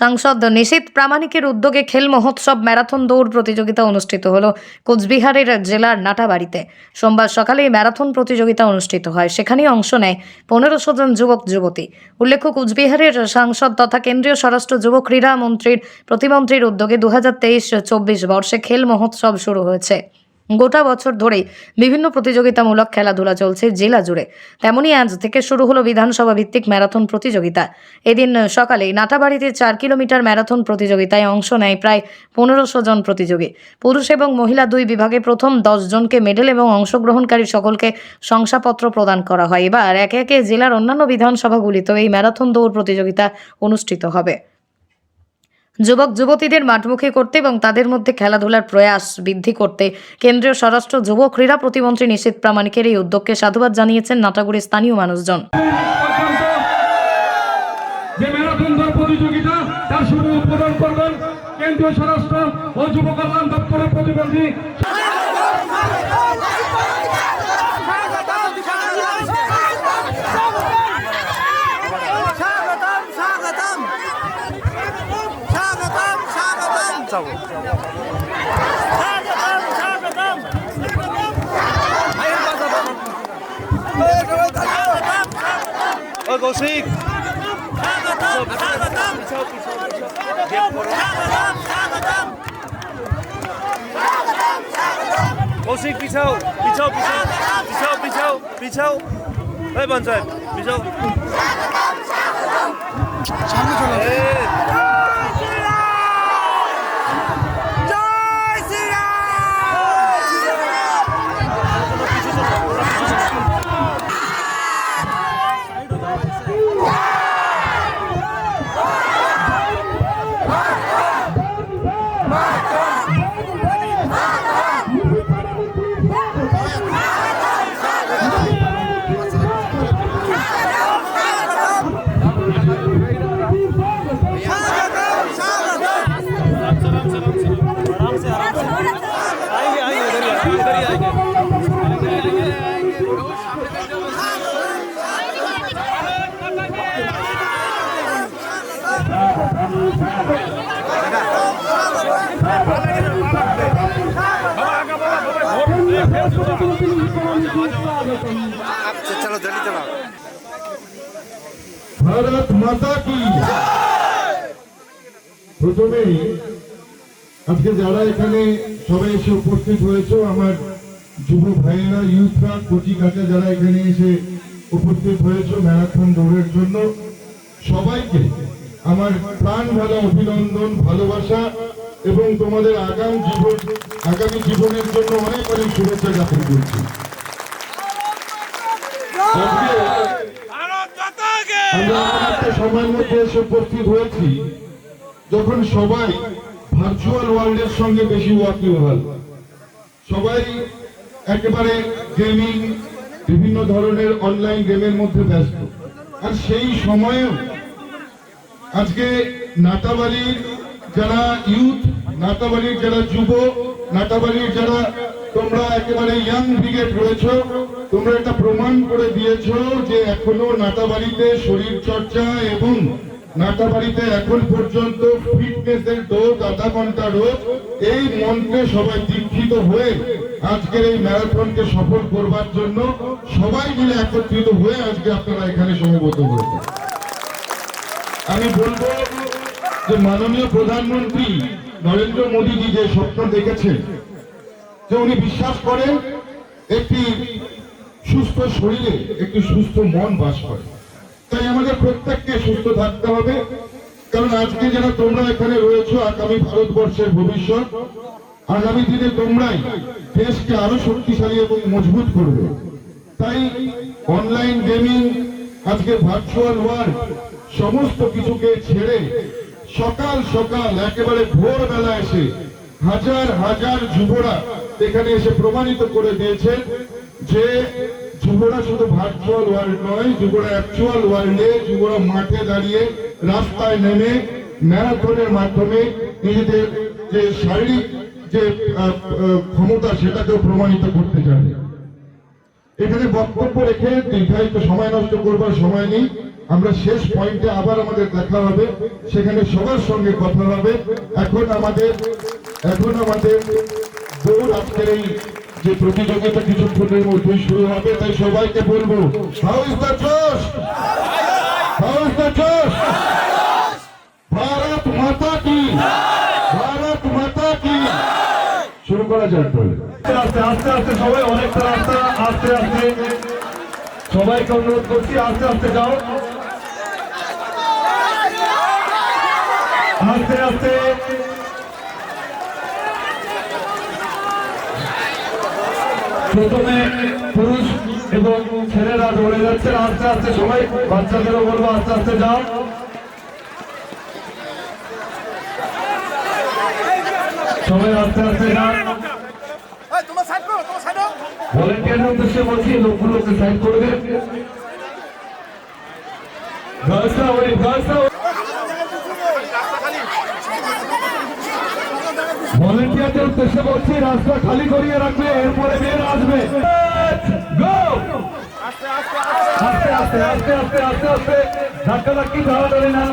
সাংসদ নিশীত প্রামাণিকের উদ্যোগে খেল মহোৎসব ম্যারাথন দৌড় প্রতিযোগিতা অনুষ্ঠিত হল কোচবিহারের জেলার নাটাবাড়িতে। সোমবার সকালে ম্যারাথন প্রতিযোগিতা অনুষ্ঠিত হয়। সেখানে অংশ নেয় পনেরোশো জন যুবক, যুবতী। উল্লেখ্য, কোচবিহারের সাংসদ তথা কেন্দ্রীয় স্বরাষ্ট্র যুব ক্রীড়া মন্ত্রীর প্রতিমন্ত্রীর উদ্যোগে দু হাজার তেইশ চব্বিশ বর্ষে খেল মহোৎসব শুরু হয়েছে। গোটা বছর ধরেই বিভিন্ন প্রতিযোগিতামূলক খেলাধুলা চলছে জেলা জুড়ে। তেমনই আজ থেকে শুরু হলো বিধানসভা ভিত্তিক ম্যারাথন প্রতিযোগিতা। এদিন সকালে নাটাবাড়িতে চার কিলোমিটার ম্যারাথন প্রতিযোগিতায় অংশ নেয় প্রায় পনেরোশো জন প্রতিযোগী। পুরুষ এবং মহিলা দুই বিভাগে প্রথম জনকে মেডেল এবং অংশগ্রহণকারী সকলকে শংসাপত্র প্রদান করা হয়। এবার একে একে জেলার অন্যান্য বিধানসভাগুলিতেও এই ম্যারাথন দৌড় প্রতিযোগিতা অনুষ্ঠিত হবে। যুবক যুবতীদের মাঠমুখী করতে এবং তাদের মধ্যে খেলাধুলার প্রয়াস বৃদ্ধি করতে কেন্দ্রীয় স্বরাষ্ট্র যুব ক্রীড়া প্রতিমন্ত্রী নিশীত প্রামাণিকের এই উদ্যোগকে সাধুবাদ জানিয়েছেন নাটাগুড়ির স্থানীয় মানুষজন। প্রতিযোগিতা, তার শুরু উদ্বোধন করবেন কেন্দ্রীয় স্বরাষ্ট্র ও যুব কল্যাণ দপ্তরের প্রতিমন্ত্রী স্বাগতম ও কৌশিক। কৌশিক পিছাও পিছাও পিছাও পিছাও পিছাও পিছাও। এই পঞ্চায়েত পিছাও। এই, জয় Jai! ভারত মাতা কি? প্রথমেই আজকে যারা এখানে সবাই এসে উপস্থিত হয়েছে, আমার যুব ভাইয়েরা ইউথরা কচি কাঁচা যারা এখানে এসে উপস্থিত হয়েছে ম্যারাথন দৌড়ের জন্য, সবাইকে আমার প্রাণ ভালো অভিনন্দন, ভালোবাসা এবং তোমাদের আগাম জীবন আগামী জীবনের জন্য অনেক অনেক শুভেচ্ছা জ্ঞাপন করছি। আমরা একটা সময়ের মধ্যে এসে উপস্থিত হয়েছি। যখন সবাই ভার্চুয়াল ওয়ার্ল্ডের সঙ্গে বেশি ওয়াকিবহাল সবাই একেবারে গেমিং বিভিন্ন ধরনের অনলাইন গেমের মধ্যে ব্যস্ত। আর সেই সময়েও আজকে নাটাবাড়ির যারা ইউথ নাটাবাড়ির যারা যুব নাটাবাড়ির যারা তোমরা একেবারে ইয়াং ব্রিগেড রয়েছো, তোমরা এটা প্রমাণ করে দিয়েছ যে এখনও নাটাবাড়িতে শরীর চর্চা এবং নাটাবাড়িতে এখন পর্যন্ত ফিটনেসের ডোজ আধা ঘণ্টা রোজ, এই মন্ত্রে সবাই দীক্ষিত হয়ে আজকের এই ম্যারাথনকে সফল করবার জন্য সবাই মিলে একত্রিত হয়ে আজকে আপনারা এখানে সমবেত হয়েছে আমি বলব যে মাননীয় প্রধানমন্ত্রী নরেন্দ্র মোদীজি যে স্বপ্ন দেখেছেন, যে উনি বিশ্বাস করেন একটি সুস্থ শরীরে, একটি সুস্থ মন বাস করে। তাই আমাদের প্রত্যেককে সুস্থ থাকতে হবে। কারণ আজকে যারা তোমরা এখানে রয়েছো, আগামী ভারতবর্ষের ভবিষ্যৎ, আগামী দিনে তোমরাই দেশকে আরও শক্তিশালী এবং মজবুত করবে। তাই অনলাইন গেমিং, আজকে ভার্চুয়াল ওয়ার্ল্ড সমস্ত কিছুকে ছেড়ে সকাল সকাল একেবারে ভোরবেলা এসে হাজার হাজার যুবরা এখানে এসে প্রমাণিত করে দিয়েছে যে যুবরা শুধু ভার্চুয়াল ওয়ার্ল্ড নয়, যুবরা অ্যাকচুয়াল ওয়ার্ল্ডে যুবরা মাঠে দাঁড়িয়ে রাস্তায় নেমে ম্যারাথনের মাধ্যমে নিজেদের যে শারীরিক যে ক্ষমতা সেটাকেও প্রমাণিত করতে জানে এখানে বক্তব্য রেখে দীর্ঘায়িত সময় নষ্ট করবার সময় নেই। আমরা শেষ পয়েন্টে আবার আমাদের দেখা হবে। সেখানে সবার সঙ্গে কথা হবে। এখন আমাদের এখন আমাদের দৌড় আজকের এই যে প্রতিযোগিতা কিছুক্ষণের মধ্যেই শুরু হবে, তাই সবাইকে বলব, how is the josh? How Bharat Mata কি? ভারত মাতা কি? শুরু করা যাক আস্তে আস্তে আস্তে, সবাই অনেকটা রাস্তা, আস্তে আস্তে। সবাইকে অনুরোধ করছি, আস্তে আস্তে যাও। আস্তে আস্তে প্রথমে পুরুষ এবং ছেলেরা দৌড়ে যাচ্ছে আস্তে আস্তে সবাই বাচ্চাদেরও বলব আস্তে আস্তে যাও সবাই আস্তে আস্তে যান। ভলেন্টিয়ারের উদ্দেশ্যে বলছি, লোকগুলোকে সাইড করে দেন গার্লসরা ওই গার্লসরা ভলেন্টিয়ারদের উদ্দেশ্যে বলছি, রাস্তা খালি করিয়ে রাখবে, এরপরে মেয়েরা আসবে Go! আস্তে আস্তে আস্তে আস্তে আস্তে আস্তে ধাক্কা ধাক্কি ধরাধরি না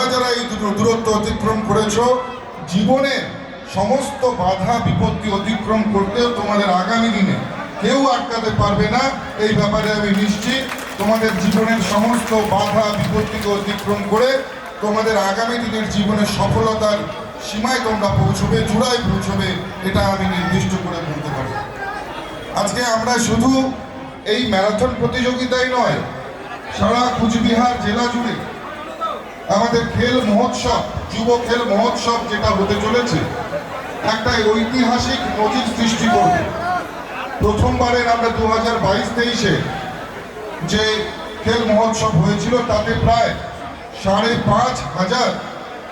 যারা যারা এই দূরত্ব অতিক্রম করেছ। জীবনে সমস্ত বাধা বিপত্তি অতিক্রম করতেও তোমাদের আগামী দিনে কেউ আটকাতে পারবে না। এই ব্যাপারে আমি নিশ্চিত। তোমাদের জীবনের সমস্ত বাধা বিপত্তিকে অতিক্রম করে তোমাদের আগামী দিনের জীবনের সফলতার সীমায় তোমরা পৌঁছবে, চূড়ায় পৌঁছবে, এটা আমি নির্দিষ্ট করে বলতে পারি আজকে আমরা শুধু এই ম্যারাথন প্রতিযোগিতাই নয়, সারা কুচবিহার জেলা জুড়ে আমাদের খেল মহোৎসব, যুব খেল মহোৎসব যেটা হতে চলেছে, একটা ঐতিহাসিক নজির সৃষ্টি করবে। প্রথমবারের আমরা দু হাজার বাইশ তেইশে যে খেল মহোৎসব হয়েছিল, তাতে প্রায় সাড়ে পাঁচ হাজার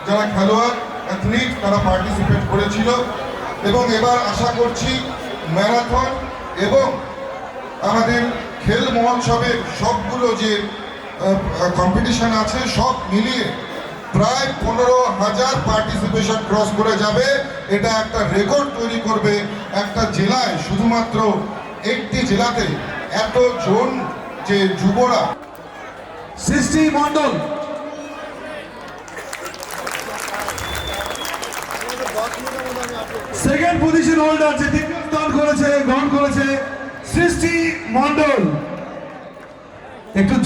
যারা খেলোয়াড় অ্যাথলিট তারা পার্টিসিপেট করেছিল। এবং এবার আশা করছি ম্যারাথন এবং আমাদের খেল মহোৎসবের সবগুলো যে কম্পিটিশন আছে, সব মিলিয়ে প্রায় পনেরো হাজার পার্টিসিপেশন ক্রস করে যাবে। এটা একটা রেকর্ড তৈরি করবে একটা জেলায়, শুধুমাত্র একটি জেলাতে। এত জন যে যুবরা। সৃষ্টি মন্ডল সেকেন্ড পজিশন হোল্ডার যে দ্বিতীয় করেছে গ্রহণ করেছে, সৃষ্টি মন্ডল একটু